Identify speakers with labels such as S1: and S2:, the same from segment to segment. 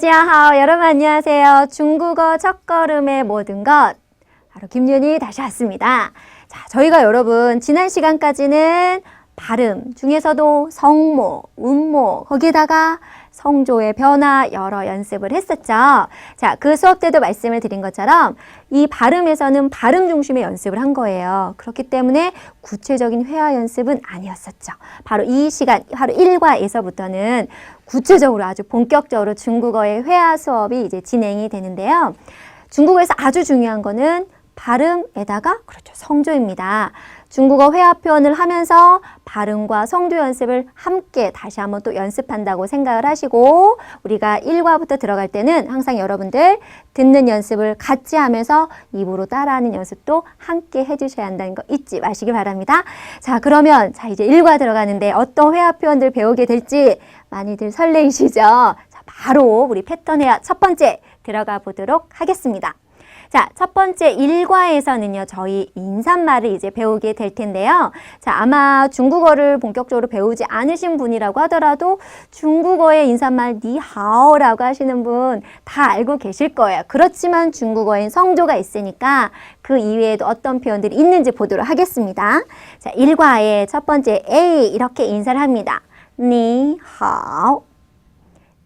S1: 大家好, 여러분 안녕하세요. 중국어 첫걸음의 모든 것. 바로 김윤이 다시 왔습니다. 자, 저희가 여러분 지난 시간까지는 발음 중에서도 성모, 음모, 거기에다가 성조의 변화 여러 연습을 했었죠. 자, 그 수업 때도 말씀을 드린 것처럼 이 발음에서는 발음 중심의 연습을 한 거예요. 그렇기 때문에 구체적인 회화 연습은 아니었었죠. 바로 이 시간, 바로 1과에서부터는 구체적으로 아주 본격적으로 중국어의 회화 수업이 이제 진행이 되는데요. 중국어에서 아주 중요한 거는 발음에다가 그렇죠. 성조입니다. 중국어 회화 표현을 하면서 발음과 성조 연습을 함께 다시 한번 또 연습한다고 생각을 하시고 우리가 1과부터 들어갈 때는 항상 여러분들 듣는 연습을 같이 하면서 입으로 따라하는 연습도 함께 해주셔야 한다는 거 잊지 마시기 바랍니다. 자 그러면 자 이제 1과 들어가는데 어떤 회화 표현들 배우게 될지 많이들 설레이시죠? 자 바로 우리 패턴 회화 첫 번째 들어가 보도록 하겠습니다. 자, 첫 번째 일과에서는요, 저희 인사말을 이제 배우게 될 텐데요. 자, 아마 중국어를 본격적으로 배우지 않으신 분이라고 하더라도 중국어의 인사말 니하오라고 하시는 분 다 알고 계실 거예요. 그렇지만 중국어엔 성조가 있으니까 그 이외에도 어떤 표현들이 있는지 보도록 하겠습니다. 자, 일과의 첫 번째 A 이렇게 인사를 합니다. 니하오,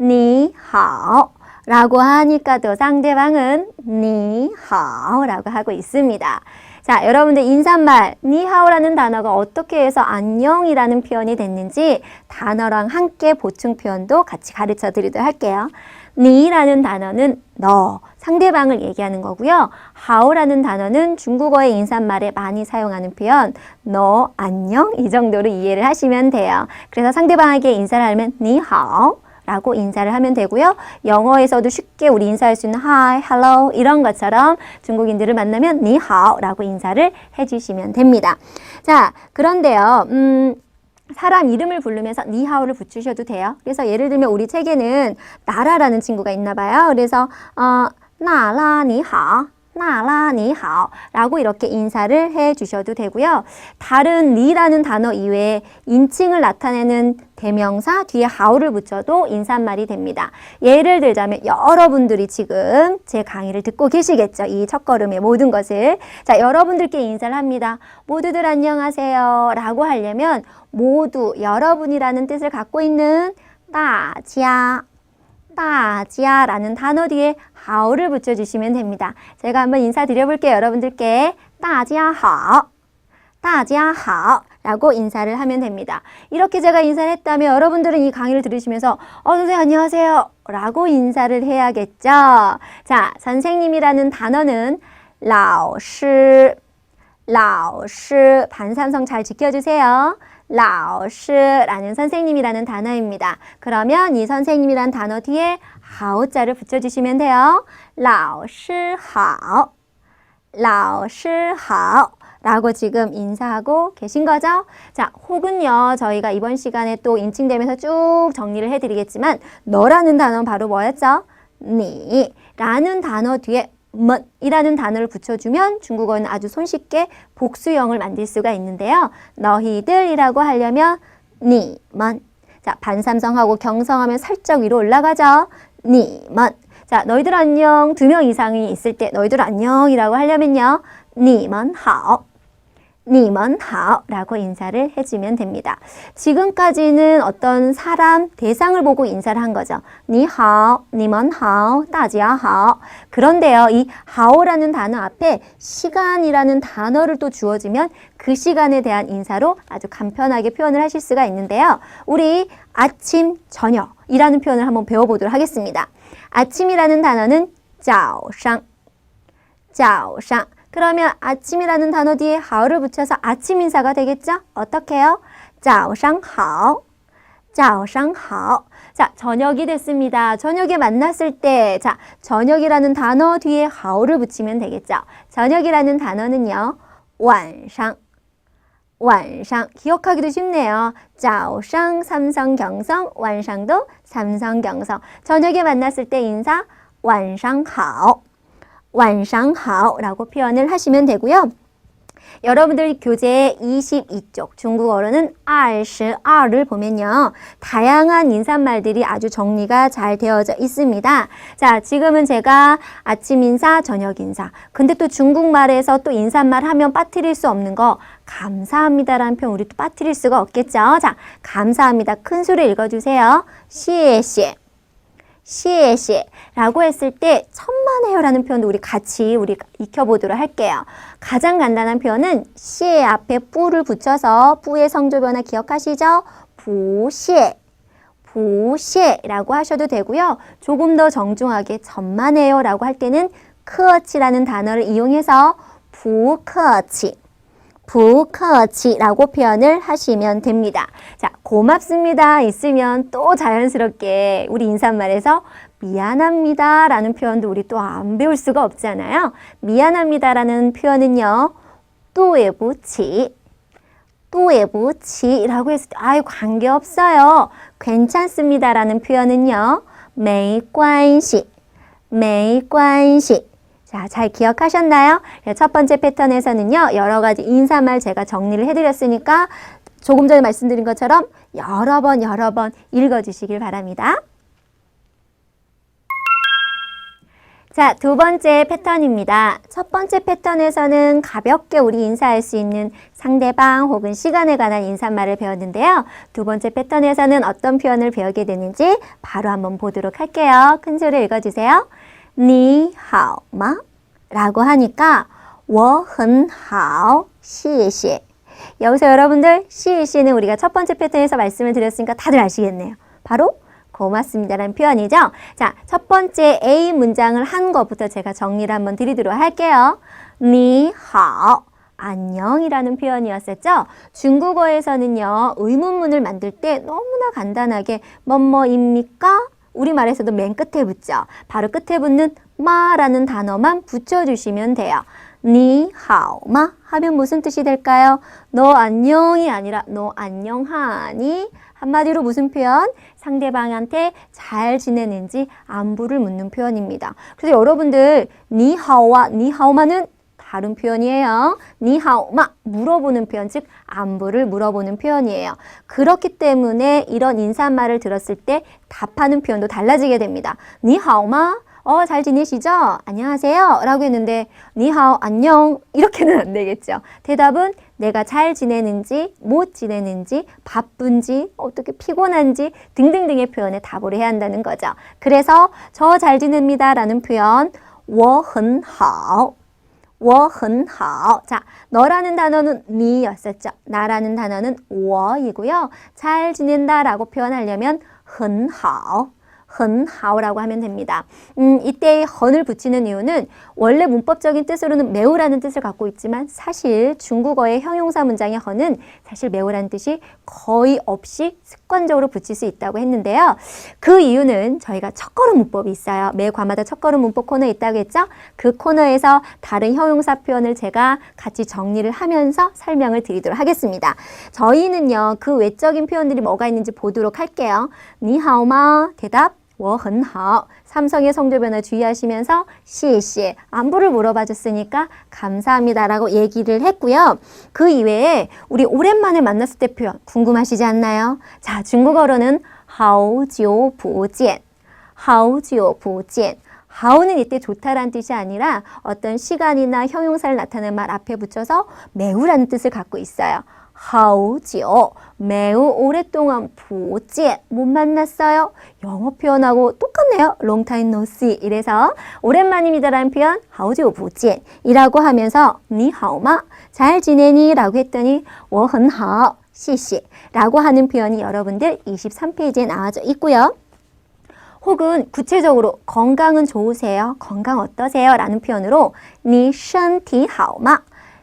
S1: 니하오. 라고 하니까 또 상대방은 니하오라고 하고 있습니다. 자, 여러분들 인사말 니하오라는 단어가 어떻게 해서 안녕이라는 표현이 됐는지 단어랑 함께 보충 표현도 같이 가르쳐 드리도록 할게요. 니라는 단어는 너, 상대방을 얘기하는 거고요. 하오라는 단어는 중국어의 인사말에 많이 사용하는 표현 너, 안녕 이 정도로 이해를 하시면 돼요. 그래서 상대방에게 인사를 하면 니하오 라고 인사를 하면 되고요. 영어에서도 쉽게 우리 인사할 수 있는 hi, hello 이런 것처럼 중국인들을 만나면 니하오 라고 인사를 해주시면 됩니다. 자, 그런데요. 음, 사람 이름을 부르면서 니하오를 붙이셔도 돼요. 그래서 예를 들면 우리 책에는 나라라는 친구가 있나 봐요. 그래서 어, 나라 니하오 나라 니하오 라고 이렇게 인사를 해 주셔도 되고요. 다른 리라는 단어 이외에 인칭을 나타내는 대명사 뒤에 하오를 붙여도 인사말이 됩니다. 예를 들자면 여러분들이 지금 제 강의를 듣고 계시겠죠. 이 첫걸음의 모든 것을. 자, 여러분들께 인사를 합니다. 모두들 안녕하세요 라고 하려면 모두 여러분이라는 뜻을 갖고 있는 따지야 따지야라는 단어 뒤에 하오를 붙여주시면 됩니다. 제가 한번 인사드려 볼게요. 여러분들께 따지야하오 따지야하오 라고 인사를 하면 됩니다. 이렇게 제가 인사를 했다면 여러분들은 이 강의를 들으시면서 어 선생님 안녕하세요 라고 인사를 해야겠죠. 자 선생님이라는 단어는 라오시 라오시 반삼성 잘 지켜주세요. 라오시라는 선생님이라는 단어입니다. 그러면 이 선생님이란 단어 뒤에 하오자를 붙여주시면 돼요. 라오시하오, 라오시하오 라고 지금 인사하고 계신 거죠? 자, 혹은요, 저희가 이번 시간에 또 인칭되면서 쭉 정리를 해드리겠지만, 너라는 단어는 바로 뭐였죠? 니 라는 단어 뒤에 멋 이라는 단어를 붙여주면 중국어는 아주 손쉽게 복수형을 만들 수가 있는데요. 너희들이라고 하려면 니먼. 자, 반삼성하고 경성하면 살짝 위로 올라가죠. 니먼. 자, 너희들 안녕 두 명 이상이 있을 때 너희들 안녕이라고 하려면요. 니먼 하오. 니먼하오 라고 인사를 해주면 됩니다. 지금까지는 어떤 사람, 대상을 보고 인사를 한 거죠. 니하오, 니먼하오, 따지아하오. 그런데요, 이 하오라는 단어 앞에 시간이라는 단어를 또 주어지면 그 시간에 대한 인사로 아주 간편하게 표현을 하실 수가 있는데요. 우리 아침, 저녁이라는 표현을 한번 배워보도록 하겠습니다. 아침이라는 단어는 짜오상, 짜오상. 그러면 아침이라는 단어 뒤에 하오를 붙여서 아침 인사가 되겠죠? 어떻게 해요? 早上好,早上好. 자, 저녁이 됐습니다. 저녁에 만났을 때, 자, 저녁이라는 단어 뒤에 하오를 붙이면 되겠죠? 저녁이라는 단어는요, 晚上,晚上 기억하기도 쉽네요. 早上 삼성 경성, 晚上도 삼성 경성. 저녁에 만났을 때 인사 晚上好. 완상하오라고 표현을 하시면 되고요. 여러분들 교재 22쪽 중국어로는 22를 보면요. 다양한 인사말들이 아주 정리가 잘 되어져 있습니다. 자, 지금은 제가 아침 인사, 저녁 인사. 근데 또 중국말에서 또 인사말 하면 빠뜨릴 수 없는 거 감사합니다라는 표현 우리 또 빠뜨릴 수가 없겠죠. 자, 감사합니다. 큰 소리 읽어주세요. 시에 시에. 시에시에 라고 했을 때 천만에요라는 표현도 우리 같이 우리 익혀보도록 할게요. 가장 간단한 표현은 시에 앞에 뿌를 붙여서 뿌의 성조 변화 기억하시죠? 보시에 보시에라고 하셔도 되고요. 조금 더 정중하게 천만에요라고 할 때는 크어치라는 단어를 이용해서 부커치 부커치라고 표현을 하시면 됩니다. 자, 고맙습니다 있으면 또 자연스럽게 우리 인사말에서 미안합니다 라는 표현도 우리 또 안 배울 수가 없잖아요. 미안합니다 라는 표현은요. 또예보치 또예보치라고 했을 때 아유 관계없어요. 괜찮습니다 라는 표현은요. 메이관시 메이관시 자, 잘 기억하셨나요? 네, 첫 번째 패턴에서는요. 여러 가지 인사말 제가 정리를 해드렸으니까 조금 전에 말씀드린 것처럼 여러 번 여러 번 읽어주시길 바랍니다. 자, 두 번째 패턴입니다. 첫 번째 패턴에서는 가볍게 우리 인사할 수 있는 상대방 혹은 시간에 관한 인사말을 배웠는데요. 두 번째 패턴에서는 어떤 표현을 배우게 되는지 바로 한번 보도록 할게요. 큰 소리 읽어주세요. 你好吗? 라고 하니까 我很好,谢谢. 여기서 여러분들 谢谢는 우리가 첫 번째 패턴에서 말씀을 드렸으니까 다들 아시겠네요. 바로 고맙습니다라는 표현이죠. 자, 첫 번째 A 문장을 한 것부터 제가 정리를 한번 드리도록 할게요. 你好 안녕이라는 표현이었었죠. 중국어에서는요, 의문문을 만들 때 너무나 간단하게 뭐뭐입니까? 우리말에서도 맨 끝에 붙죠. 바로 끝에 붙는 마라는 단어만 붙여주시면 돼요. 니하오마 하면 무슨 뜻이 될까요? 너 안녕이 아니라 너 안녕하니? 한마디로 무슨 표현? 상대방한테 잘 지내는지 안부를 묻는 표현입니다. 그래서 여러분들 니하오와 니하오마는 다른 표현이에요. 니하오마 물어보는 표현, 즉 안부를 물어보는 표현이에요. 그렇기 때문에 이런 인사말을 들었을 때 답하는 표현도 달라지게 됩니다. 니하오마 어, 잘 지내시죠? 안녕하세요. 라고 했는데, 니하오, 안녕. 이렇게는 안 되겠죠. 대답은 내가 잘 지내는지, 못 지내는지, 바쁜지, 어떻게 피곤한지 등등등의 표현에 답을 해야 한다는 거죠. 그래서 저 잘 지냅니다. 라는 표현, 我很好. 我很好. 자, 너라는 단어는 니였었죠. 나라는 단어는 我이고요. 잘 지낸다라고 표현하려면 很好. 很好라고 하면 됩니다. 음, 이때 헌을 붙이는 이유는 원래 문법적인 뜻으로는 매우라는 뜻을 갖고 있지만 사실 중국어의 형용사 문장의 헌은 사실 매우라는 뜻이 거의 없이 습관적으로 붙일 수 있다고 했는데요. 그 이유는 저희가 첫걸음 문법이 있어요. 매 과마다 첫걸음 문법 코너 있다고 했죠? 그 코너에서 다른 형용사 표현을 제가 같이 정리를 하면서 설명을 드리도록 하겠습니다. 저희는요, 그 외적인 표현들이 뭐가 있는지 보도록 할게요. 니하오마 대답 我很好. 삼성의 성조 변화 주의하시면서 시시 안부를 물어봐 줬으니까 감사합니다라고 얘기를 했고요. 그 이외에 우리 오랜만에 만났을 때 표현 궁금하시지 않나요? 자, 중국어로는 好久不见.好久不见. 하우는 이때 좋다라는 뜻이 아니라 어떤 시간이나 형용사를 나타내는 말 앞에 붙여서 매우라는 뜻을 갖고 있어요. 好久 매우 오랫동안 보지 못 만났어요. 영어 표현하고 똑같네요. long time no see 이래서 오랜만입니다라는 표현 好久不见이라고 하면서 你好吗? 잘 지내니? 라고 했더니 我很好 시시 라고 하는 표현이 여러분들 23페이지에 나와져 있고요. 혹은 구체적으로 건강은 좋으세요? 건강 어떠세요? 라는 표현으로 你身体好吗?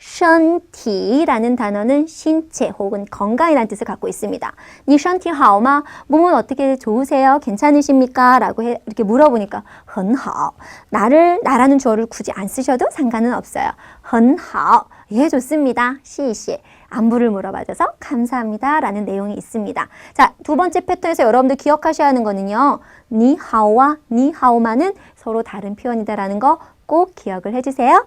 S1: 身体라는 단어는 신체 혹은 건강이라는 뜻을 갖고 있습니다. 你身体好吗? 몸은 어떻게 좋으세요? 괜찮으십니까? 라고 해, 이렇게 물어보니까 很好. 나를 나라는 주어를 굳이 안 쓰셔도 상관은 없어요. 很好. 예, 좋습니다. 시시. 안부를 물어봐줘서 감사합니다. 라는 내용이 있습니다. 자, 두 번째 패턴에서 여러분들 기억하셔야 하는 거는요. 니하오와 니하오마는 서로 다른 표현이다라는 거 꼭 기억을 해주세요.